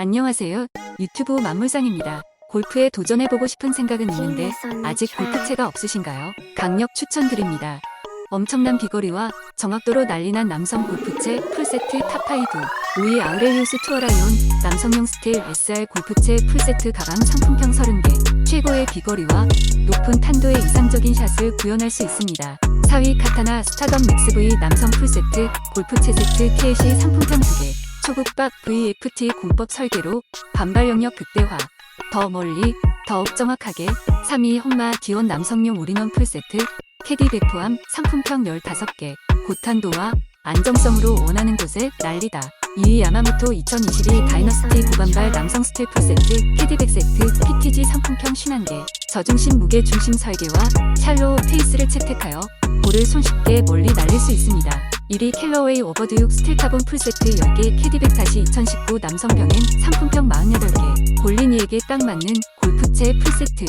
안녕하세요. 유튜브 만물상입니다. 골프에 도전해보고 싶은 생각은 있는데 아직 골프채가 없으신가요? 강력 추천드립니다. 엄청난 비거리와 정확도로 난리난 남성 골프채 풀세트 탑5 5위 아우렐리우스 투어라이온 남성용 스틸 SR 골프채 풀세트 가방 상품평 30개 최고의 비거리와 높은 탄도의 이상적인 샷을 구현할 수 있습니다. 4위 카타나 스타덤 믹스 V 남성 풀세트 골프채 세트 KC 상품평 2개 초급박 VFT 공법 설계로 반발 영역 극대화. 더 멀리 더욱 정확하게 3위 홈마 디온 남성용 올인원 풀세트 캐디 배포함 상품평 15개. 고탄도와 안정성으로 원하는 곳에 난리다. 2위 야마모토 2022 다이너스티 고반발 남성 스틸 풀세트 캐디백 세트 PTG 상품평 51개. 저중심 무게 중심 설계와 샬로우 페이스를 채택하여 볼을 손쉽게 멀리 날릴 수 있습니다 1위 캘러웨이 오버드육 스틸 카본 풀세트 10개 캐디백 다시 2019 남성병엔 상품평 48개 볼린이에게 딱 맞는 골프채 풀세트